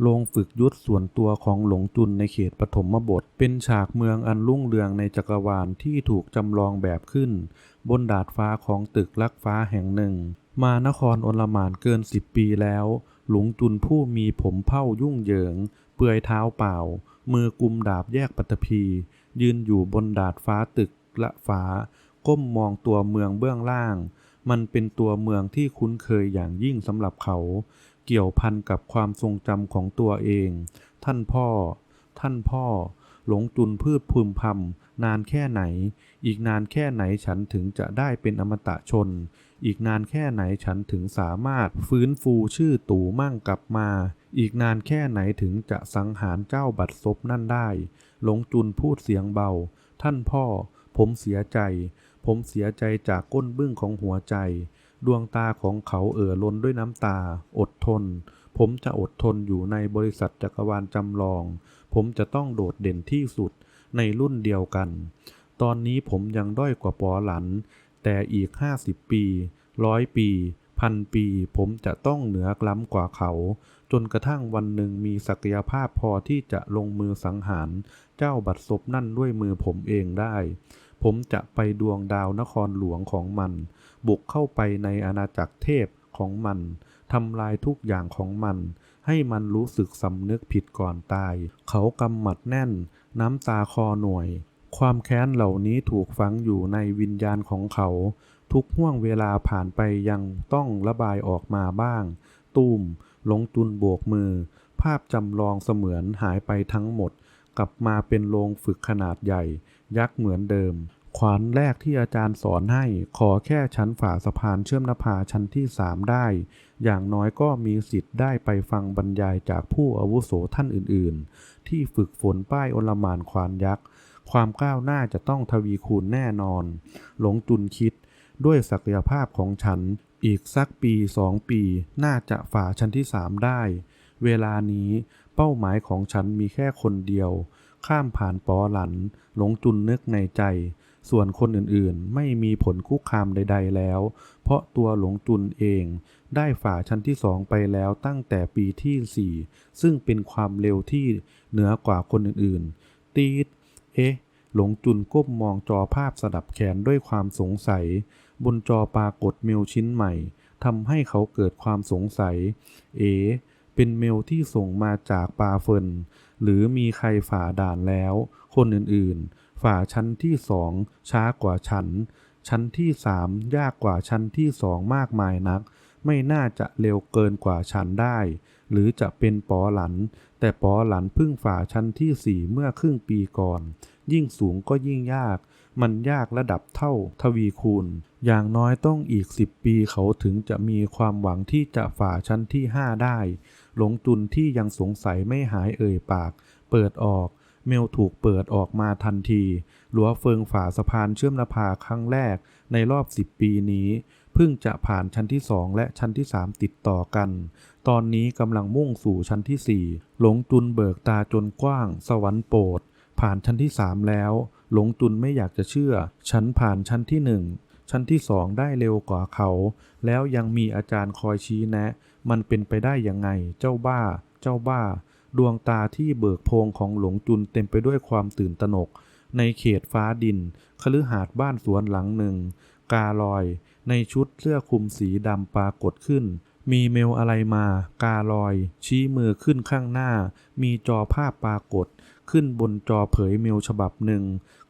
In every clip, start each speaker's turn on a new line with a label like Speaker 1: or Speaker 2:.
Speaker 1: โรงฝึกยุทธส่วนตัวของหลงจุนในเขตปฐมบท เป็นฉากเมืองอันรุ่งเรืองในจักรวาลที่ถูกจำลองแบบขึ้น บนดาดฟ้าของตึกลักฟ้าแห่งหนึ่ง มานครโอลมานเกินสิบปีแล้ว หลงจุนผู้มีผมเผ้ายุ่งเหยิง เปลือยเท้าเปล่า มือกุมดาบแยกปัตภียืนอยู่บนดาดฟ้าตึกละฟ้า ก้มมองตัวเมืองเบื้องล่าง มันเป็นตัวเมืองที่คุ้นเคยอย่างยิ่งสำหรับเขา เกี่ยวพันกับความทรงจำของตัวเอง ท่านพ่อ ท่านพ่อ หลงจุนพืชพึมพำนานแค่ไหน อีกนานแค่ไหนฉันถึงจะได้เป็นอมตะชน อีกนานแค่ไหนฉันถึงสามารถฟื้นฟูชื่อตู่มั่งกลับมา อีกนานแค่ไหนถึงจะสังหารเจ้าบัดซบนั่นได้ หลงจุนพูดเสียงเบา ท่านพ่อ ผมเสียใจ ผมเสียใจจากก้นบึ้งของหัวใจ ดวงตาของเขาเอ่อล้นด้วยน้ำตา อดทน ผมจะอดทนอยู่ในบริษัทจักรวาลจำลอง ผมจะต้องโดดเด่นที่สุดในรุ่นเดียวกัน ตอนนี้ผมยังด้อยกว่าปอหลัน แต่อีกห้าสิบปีร้อยปี พันปี ผมจะต้องเหนือกล้ำกว่าเขา จนกระทั่งวันหนึ่งมีศักยภาพพอที่จะลงมือสังหาร เจ้าบัดซบนั่นด้วยมือผมเองได้ ผมจะไปดวงดาวนครหลวงของมัน บุกเข้าไปในอาณาจักรเทพของมันทำลายทุกอย่างของมัน ให้มันรู้สึกสำนึกผิดก่อนตาย เขากำหมัดแน่น น้ำตาคอหน่วย ความแค้นเหล่านี้ถูกฝังอยู่ในวิญญาณของเขา ทุกห่วงเวลาผ่านไปยังต้องระบายออกมาบ้างตูมหลงจุนโบกมือ ภาพจำลองเสมือนหายไปทั้งหมด กลับมาเป็นโรงฝึกขนาดใหญ่ ยักษ์เหมือนเดิม ขวานแรกที่อาจารย์สอนให้ ขอแค่ชั้นฝาสะพานเชื่อมนภาชั้นที่สามได้ อย่างน้อยก็มีสิทธิ์ได้ไปฟังบรรยายจากผู้อาวุโสท่านอื่นๆ ที่ฝึกฝนป้ายอลมานขวานยักษ์ ความก้าวหน้าจะต้องทวีคูณแน่นอน หลงจุนคิด ด้วยศักยภาพของฉัน อีกสักปีสองปี น่าจะฝ่าชั้นที่สามได้ เวลานี้เป้าหมายของฉันมีแค่คนเดียว ข้ามผ่านปอหลัน หลงจุนนึกในใจ ส่วนคนอื่นๆ ไม่มีผลคุกคามใด ๆ แล้ว เพราะตัวหลงจุนเอง ได้ฝ่าชั้นที่สองไปแล้วตั้งแต่ปีที่สี่ซึ่งเป็นความเร็วที่เหนือกว่าคนอื่นๆ ตีด เอ๊ะ หลงจุนก้มมองจอภาพสดับแขนด้วยความสงสัย บนจอปรากฏเมลชิ้นใหม่ทำให้เขาเกิดความสงสัย เอ๋เป็นเมลที่ส่งมาจากปาเฟิน หรือมีใครฝ่าด่านแล้ว คนอื่นๆ ฝ่าชั้นที่สองช้ากว่าฉัน ชั้นที่สามยากกว่าชั้นที่สองมากมายนัก ไม่น่าจะเร็วเกินกว่าฉันได้ หรือจะเป็นปอหลัน แต่ปอหลันพิ่งฝ่าชั้นที่สี่เมื่อครึ่งปีก่อน ยิ่งสูงก็ยิ่งยาก มันยากระดับเท่าทวีคูณ อย่างน้อยต้องอีกสิบปีเขาถึงจะมีความหวังที่จะฝ่าชั้นที่ห้าได้ หลงจุนที่ยังสงสัยไม่หายเอ่ยปาก เปิดออก เมลถูกเปิดออกมาทันทีหลัวเฟิงฝ่าสะพานเชื่อมนภาครั้งแรกในรอบสิบปีนี้เพิ่งจะผ่านชั้นที่สองและชั้นที่สามติดต่อกัน ตอนนี้กำลังมุ่งสู่ชั้นที่สี่หลงจุนเบิกตาจนกว้าง สวรรค์โปรดผ่านชั้นที่สามแล้ว หลงจุนไม่อยากจะเชื่อ ฉันผ่านชั้นที่หนึ่งชั้นที่สองได้เร็วกว่าเขา แล้วยังมีอาจารย์คอยชี้แนะ มันเป็นไปได้ยังไง เจ้าบ้า เจ้าบ้า ดวงตาที่เบิกโพงของหลงจุนเต็มไปด้วยความตื่นตระหนก ในเขตฟ้าดิน คฤหาสน์บ้านสวนหลังหนึ่ง กาลอย ในชุดเสื้อคลุมสีดำปรากฏขึ้น มีเมลอะไรมา กาลอย ชี้มือขึ้นข้างหน้า มีจอภาพปรากฏ ขึ้นบนจอเผยเมลฉบับหนึ่ง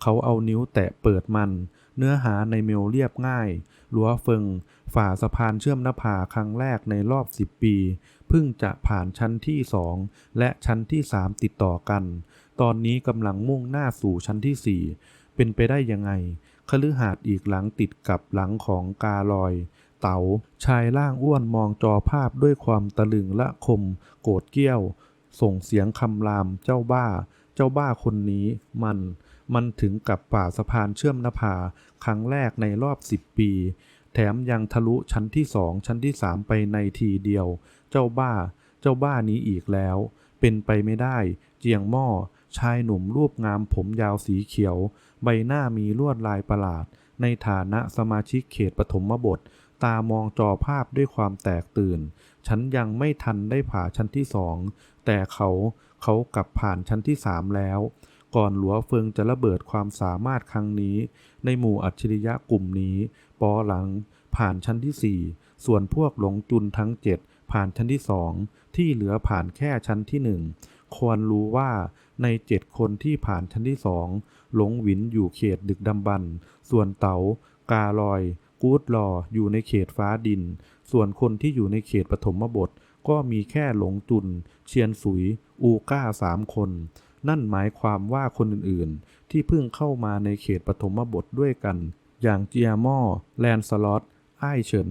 Speaker 1: เขาเอานิ้วแตะเปิดมัน เนื้อหาในเมลเรียบง่ายลัวเฟิง ฝ่าสะพานเชื่อมหน้าผาครั้งแรกในรอบสิบปี เพิ่งจะผ่านชั้นที่สองและชั้นที่สามติดต่อกัน ตอนนี้กำลังมุ่งหน้าสู่ชั้นที่สี่เป็นไปได้ยังไงคฤหาสน์อีกหลังติดกับหลังของกาลอย เต๋าชายร่างอ้วนมองจอภาพด้วยความตะลึงและคม โกรธเกี้ยว ส่งเสียงคำรามเจ้าบ้า เจ้าบ้าคนนี้มัน มันถึงกับป่าสะพานเชื่อมนภาครั้งแรกในรอบสิบปี แถมยังทะลุชั้นที่สองชั้นที่สามไปในทีเดียว เจ้าบ้า เจ้าบ้านี้อีกแล้ว เป็นไปไม่ได้ เจียงหม้อ ชายหนุ่มรูปงามผมยาวสีเขียว ใบหน้ามีลวดลายประหลาด ในฐานะสมาชิกเขตปฐมบท ตามองจอภาพด้วยความแตกตื่น ฉันยังไม่ทันได้ผ่าชั้นที่สอง แต่เขา เขากลับผ่านชั้นที่สามแล้ว ก่อนหลัวเฟิงจะระเบิดความสามารถครั้งนี้ ในหมู่อัจฉริยะกลุ่มนี้ ปอหลังผ่านชั้นที่สี่ส่วนพวกหลงจุนทั้งเจ็ดผ่านชั้นที่สองที่เหลือผ่านแค่ชั้นที่หนึ่งควรรู้ว่าในเจ็ดคนที่ผ่านชั้นที่สองหลงหวินอยู่เขตดึกดำบรรส่วนเต๋ากาลอยกูดลออยู่ในเขตฟ้าดิน ส่วนคนที่อยู่ในเขตปฐมบท ก็มีแค่หลงจุน เชียนสุย อูก้าสามคน นั่นหมายความว่าคนอื่นๆ ที่เพิ่งเข้ามาในเขตปฐมบทด้วยกัน อย่างเจียม่อ แลนสลอตอ้ายเฉิน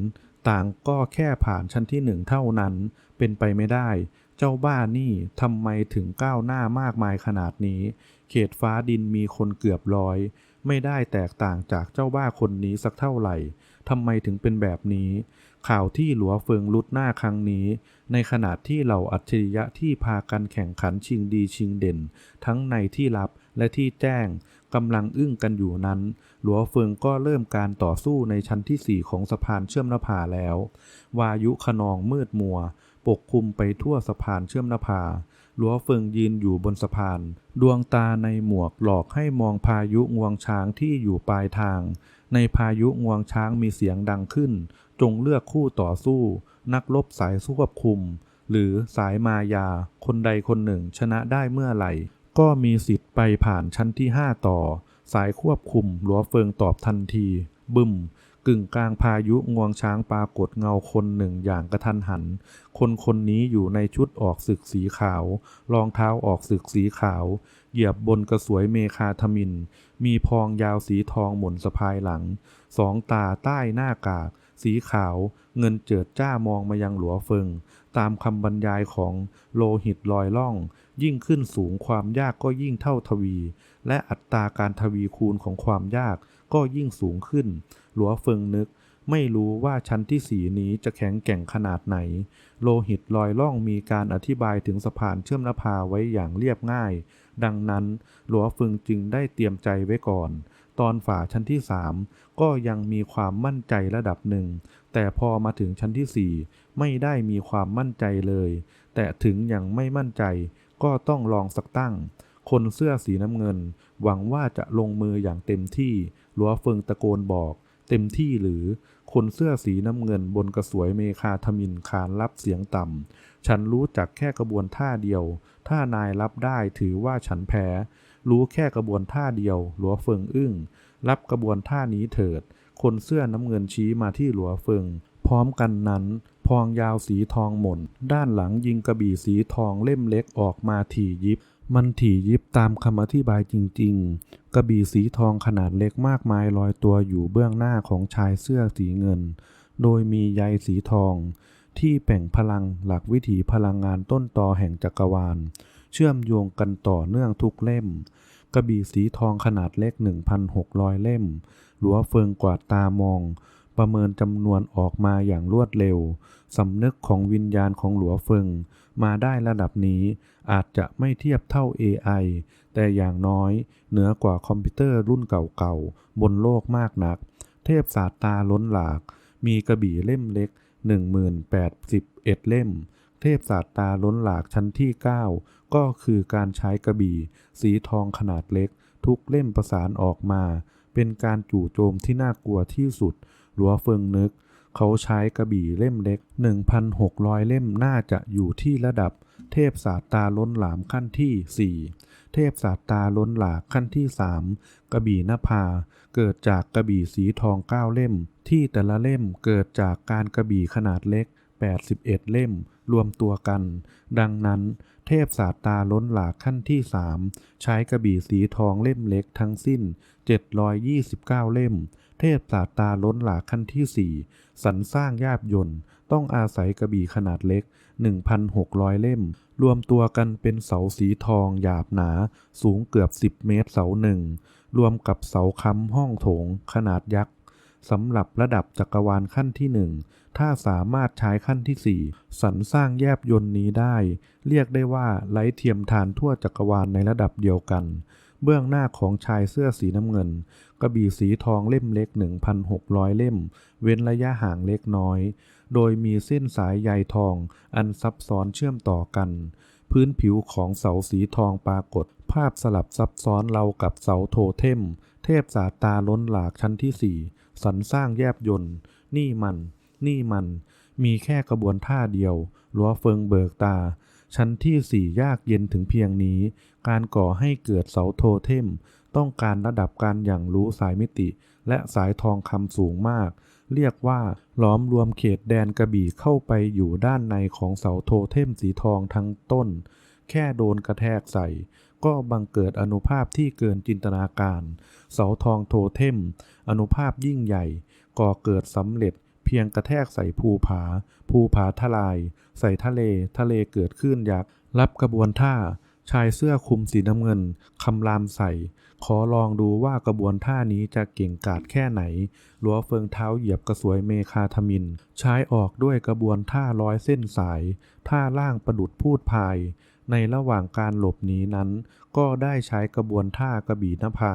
Speaker 1: ต่างก็แค่ผ่านชั้นที่หนึ่งเท่านั้น เป็นไปไม่ได้ เจ้าบ้านี่ทำไมถึงก้าวหน้ามากมายขนาดนี้ เขตฟ้าดินมีคนเกือบร้อย ไม่ได้แตกต่างจากเจ้าบ้าคนนี้สักเท่าไหร่ทำไมถึงเป็นแบบนี้ ข่าวที่หลัวเฟิงลุดหน้าครั้งนี้ ในขณะที่เหล่าอัจฉริยะที่พากันแข่งขันชิงดีชิงเด่น ทั้งในที่ลับและที่แจ้งกำลังอึ้งกันอยู่นั้น หลัวเฟิงก็เริ่มการต่อสู้ในชั้นที่สี่ของสะพานเชื่อมนภาแล้ว วายุขนองมืดมัว ปกคลุมไปทั่วสะพานเชื่อมนภาหลัวเฟิงยืนอยู่บนสะพาน ดวงตาในหมวกหลอกให้มองพายุงวงช้างที่อยู่ปลายทาง ในพายุงวงช้างมีเสียงดังขึ้น จงเลือกคู่ต่อสู้ นักรบสายควบคุม หรือสายมายา คนใดคนหนึ่งชนะได้เมื่อไหร่ ก็มีสิทธิ์ไปผ่านชั้นที่ 5 ต่อ สายควบคุมหลัวเฟิงตอบทันที บึมกึ่งกลางพายุงวงช้างปรากฏเงาคนหนึ่งอย่างกระทันหัน คนคนนี้อยู่ในชุดออกศึกสีขาว รองเท้าออกศึกสีขาว เหยียบบนกระสวยเมคาทมิน มีพองยาวสีทองหมุนสะพายหลัง สองตาใต้หน้ากาก สีขาวเงินเจิดจ้ามองมายังหลัวเฟิง ตามคำบรรยายของโลหิตลอยล่อง ยิ่งขึ้นสูงความยากก็ยิ่งเท่าทวี และอัตราการทวีคูณของความยากก็ยิ่งสูงขึ้น หลัวเฟิงนึกไม่รู้ว่าชั้นที่สีนี้จะแข็งแกร่งขนาดไหน โลหิตลอยล่องมีการอธิบายถึงสะพานเชื่อมนภาไว้อย่างเรียบง่าย ดังนั้นหลัวเฟิงจึงได้เตรียมใจไว้ก่อน ตอนฝ่าชั้นที่สามก็ยังมีความมั่นใจระดับหนึ่ง แต่พอมาถึงชั้นที่สี่ไม่ได้มีความมั่นใจเลย แต่ถึงยังไม่มั่นใจ ก็ต้องลองสักตั้ง คนเสื้อสีน้ำเงิน หวังว่าจะลงมืออย่างเต็มที่หลัวเฟิงตะโกนบอก เต็มที่หรือ คนเสื้อสีน้ำเงินบนกระสวยเมคาทมินคานรับเสียงต่ำฉันรู้จักแค่กระบวนท่าเดียว ถ้านายรับได้ถือว่าฉันแพ้ รู้แค่กระบวนท่าเดียว หลัวเฟิงอึ้ง รับกระบวนท่านี้เถิด คนเสื้อน้ำเงินชี้มาที่หลัวเฟิง พร้อมกันนั้น พองยาวสีทองหม่น ด้านหลังยิงกระบี่สีทองเล่มเล็กออกมาถี่ยิบ มันถี่ยิบตามคำอธิบายจริง ๆ กระบี่สีทองขนาดเล็กมากมายลอยตัวอยู่เบื้องหน้าของชายเสื้อสีเงิน โดยมีใยสีทอง ที่แป่งพลังหลักวิถีพลังงานต้นตอแห่งจักรวาล เชื่อมโยงกันต่อเนื่องทุกเล่ม กระบี่สีทองขนาดเล็ก 1,600 เล่ม หลัวเฟิงกวาดตามอง ประเมินจำนวนออกมาอย่างรวดเร็ว สำนึกของวิญญาณของหลัวเฟิงมาได้ระดับนี้อาจจะไม่เทียบเท่า AI แต่อย่างน้อย เหนือกว่าคอมพิวเตอร์รุ่นเก่าๆ บนโลกมากนัก เทพศาสตาล้นหลาก มีกระบี่เล่มเล็ก 1081 เล่ม เทพศาสตาล้นหลากชั้นที่ 9 ก็คือการใช้กระบี่ สีทองขนาดเล็ก ทุกเล่มประสานออกมา เป็นการจู่โจมที่น่ากลัวที่สุด หลัวเฟิงนึก เขาใช้กระบี่เล่มเล็ก 1,600 เล่มน่าจะอยู่ที่ระดับ เทพศาสตาล้นหลามขั้นที่ 4 เทพศาสตาล้นหลากขั้นที่ 3 กระบี่นภา เกิดจากกระบี่สีทอง 9 เล่ม ที่แต่ละเล่มเกิดจากการกระบี่ขนาดเล็ก81 เล่ม รวมตัวกัน ดังนั้น เทพศาสตาล้นหลากขั้นที่3ใช้กระบี่สีทองเล่มเล็กทั้งสิ้น 729 เล่ม เทพศาสตาล้นหลากขั้นที่4สรรสร้างยาบยนต์ต้องอาศัยกระบี่ขนาดเล็ก 1,600 เล่ม รวมตัวกันเป็นเสาสีทองหยาบหนา สูงเกือบ 10 เมตรเสาหนึ่ง รวมกับเสาค้ำห้องโถงขนาดยักษ์ สำหรับระดับจักรวาลขั้นที่หนึ่งถ้าสามารถใช้ขั้นที่สี่สรรสร้างแยบยนต์นี้ได้ เรียกได้ว่าไร้เทียมทานทั่วจักรวาลในระดับเดียวกัน เบื้องหน้าของชายเสื้อสีน้ำเงิน กระบี่สีทองเล่มเล็ก 1,600 เล่ม เว้นระยะห่างเล็กน้อย โดยมีเส้นสายใยทอง อันซับซ้อนเชื่อมต่อกัน พื้นผิวของเสาสีทองปรากฏ ภาพสลับซับซ้อนเรากับเสาโทเทม เทพสาตาล้นหลากชั้นที่สี่ สรรสร้างแยบยนต์นี่มัน นี่มัน มีแค่กระบวนท่าเดียวลัวเฟิงเบิกตา ชั้นที่สี่ยากเย็นถึงเพียงนี้ การก่อให้เกิดเสาโทเทม ต้องการระดับการอย่างรู้สายมิติ และสายทองคำสูงมาก เรียกว่าล้อมรวมเขตแดนกระบี่เข้าไปอยู่ด้านในของเสาโทเทมสีทองทั้งต้น แค่โดนกระแทกใส่ ก็บังเกิดอนุภาพที่เกินจินตนาการ เสาทองโทเทมอนุภาพยิ่งใหญ่ก่อเกิดสำเร็จ เพียงกระแทกใส่ภูผา ภูผาทลาย ใส่ทะเลทะเลเกิดขึ้นอยักรับกระบวนท่า ชายเสื้อคลุมสีน้ำเงินคำรามใส่ ขอลองดูว่ากระบวนท่านี้จะเก่งกาจแค่ไหนหลัวเฟิงเท้าเหยียบกระสวยเมคาทมิน ใช้ออกด้วยกระบวนท่าร้อยเส้นสาย ท่าล่างประดุดพูดพาย ในระหว่างการหลบหนีนั้น ก็ได้ใช้กระบวนท่ากระบี่นภา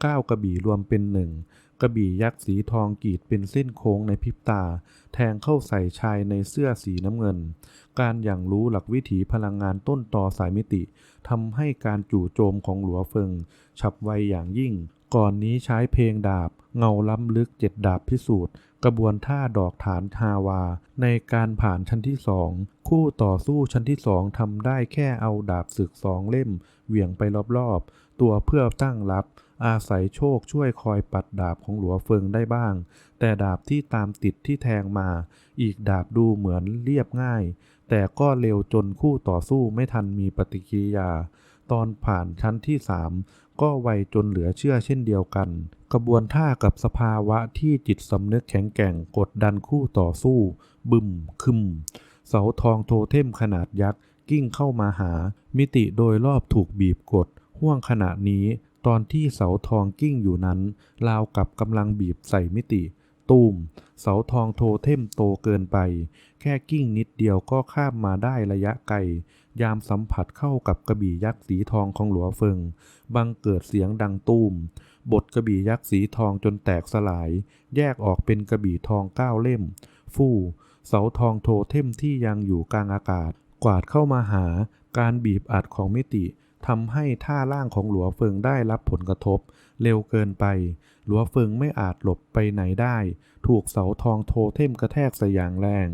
Speaker 1: เก้ากระบี่รวมเป็นหนึ่ง กระบี่ยักษ์สีทองกรีดเป็นเส้นโค้งในพริบตา แทงเข้าใส่ชายในเสื้อสีน้ำเงิน การอย่างรู้หลักวิถีพลังงานต้นต่อสายมิติทำให้การจู่โจมของหลัวเฟิง ฉับไวอย่างยิ่ง ก่อนนี้ใช้เพลงดาบ เงาล้ำลึกเจ็ดดาบพิสูจน์ กระบวนท่าดอกฐานฮาวา ในการผ่านชั้นที่สองคู่ต่อสู้ชั้นที่สองทำได้แค่เอาดาบศึกสองเล่ม เหวี่ยงไปรอบๆ ตัวเพื่อตั้งรับ อาศัยโชคช่วยคอยปัดดาบของหลัวเฟิงได้บ้าง แต่ดาบที่ตามติดที่แทงมา อีกดาบดูเหมือนเรียบง่าย แต่ก็เร็วจนคู่ต่อสู้ไม่ทันมีปฏิกิริยา ตอนผ่านชั้นที่สามก็ไวจนเหลือเชื่อเช่นเดียวกัน กระบวนท่ากับสภาวะที่จิตสำนึกแข็งแกร่งกดดันคู่ต่อสู้ บึมคึม เสาทองโทเทมขนาดยักษ์ กิ้งเข้ามาหา มิติโดยรอบถูกบีบกดห่วงขณะนี้ ตอนที่เสาทองกิ้งอยู่นั้นราวกับกำลังบีบใส่มิติ ตูม เสาทองโทเทมโตเกินไป แค่กิ้งนิดเดียวก็ข้ามมาได้ระยะไกล ยามสัมผัสเข้ากับกระบี่ยักษ์สีทองของหลัวเฟิง บังเกิดเสียงดังตูม บทกระบี่ยักษ์สีทองจนแตกสลาย แยกออกเป็นกระบี่ทองเก้าเล่ม ฟู่ เสาทองโทเทมที่ยังอยู่กลางอากาศ กวาดเข้ามาหา การบีบอัดของมิติ ทำให้ท่าล่างของหลัวเฟิงได้รับผลกระทบ เร็วเกินไป หลัวเฟิงไม่อาจหลบไปไหนได้ ถูกเสาทองโทเทมกระแทกสอย่างแรง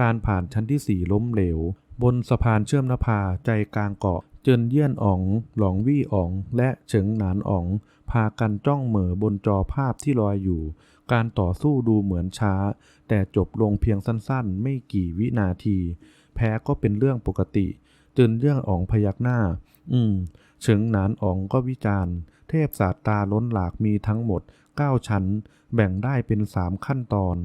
Speaker 1: การผ่านชั้นที่สี่ล้มเหลว บนสะพานเชื่อมนภาใจกลางเกาะ เจินเยี่ยนอ๋อง หลองวี่อ๋อง และเฉิงหนานอ๋อง พากันจ้องเหม่อบนจอภาพที่ลอยอยู่ การต่อสู้ดูเหมือนช้า แต่จบลงเพียงสั้นๆ ไม่กี่วินาที แพ้ก็เป็นเรื่องปกติ เจินเยี่ยนอ๋องพยักหน้า อืมเฉิงหนานอ๋องก็วิจารณ์ เทพศาสตราล้นหลากมีทั้งหมด 9 ชั้น แบ่งได้เป็น 3 ขั้นตอน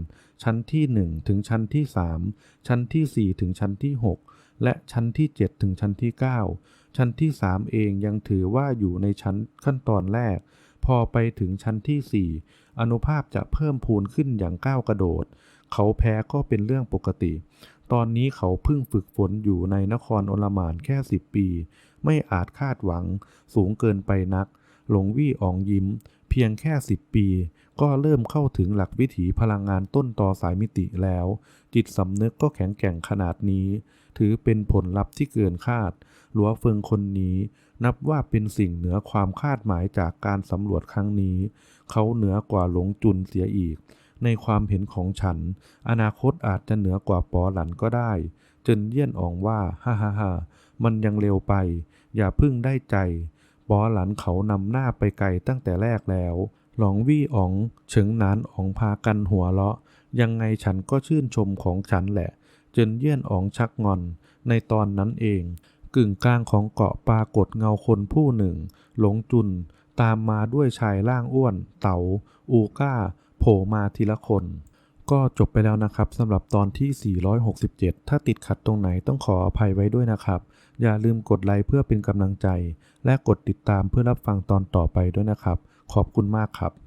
Speaker 1: ชั้นที่ 1 ถึงชั้นที่ 3 ชั้นที่ 4 ถึงชั้นที่ 6 และชั้นที่ 7 ถึงชั้นที่ 9 ชั้นที่ 3 เองยังถือว่าอยู่ในชั้นขั้นตอนแรก พอไปถึงชั้นที่ 4 อนุภาพจะเพิ่มพูนขึ้นอย่างก้าวกระโดด เขาแพ้ก็เป็นเรื่องปกติ ตอนนี้เขาเพิ่งฝึกฝนอยู่ในนครโอลมานแค่10ปี ไม่อาจคาดหวังสูงเกินไปนัก หลงวี่อองยิ้ม เพียงแค่10ปี ก็เริ่มเข้าถึงหลักวิถีพลังงานต้นต่อสายมิติแล้ว จิตสำนึกก็แข็งแกร่งขนาดนี้ ถือเป็นผลลัพธ์ที่เกินคาด หลัวเฟิงคนนี้ นับว่าเป็นสิ่งเหนือความคาดหมายจากการสำรวจครั้งนี้ เขาเหนือกว่าหลงจุนเสียอีก ในความเห็นของฉัน อนาคตอาจจะเหนือกว่าปอหลันก็ได้เจนเยี่ยนอองว่าฮ่าฮ่าฮ่ามันยังเร็วไป อย่าพึ่งได้ใจ ปอหลันเขานำหน้าไปไกลตั้งแต่แรกแล้ว หลองวี่อ๋องเฉิงนานอ๋องพากันหัวเราะ ยังไงฉันก็ชื่นชมของฉันแหละเจนเยี่ยนอ๋องชักงอน ในตอนนั้นเอง กึ่งกลางของเกาะปรากฏเงาคนผู้หนึ่ง หลงจุนตามมาด้วยชายร่างอ้วน เต๋า อูก้า โผล่มาทีละคน ก็จบไปแล้วนะครับสำหรับตอนที่ 467 ถ้าติดขัดตรงไหนต้องขออภัยไว้ด้วยนะครับ อย่าลืมกดไลค์เพื่อเป็นกำลังใจ และกดติดตามเพื่อรับฟังตอนต่อไปด้วยนะครับ ขอบคุณมากครับ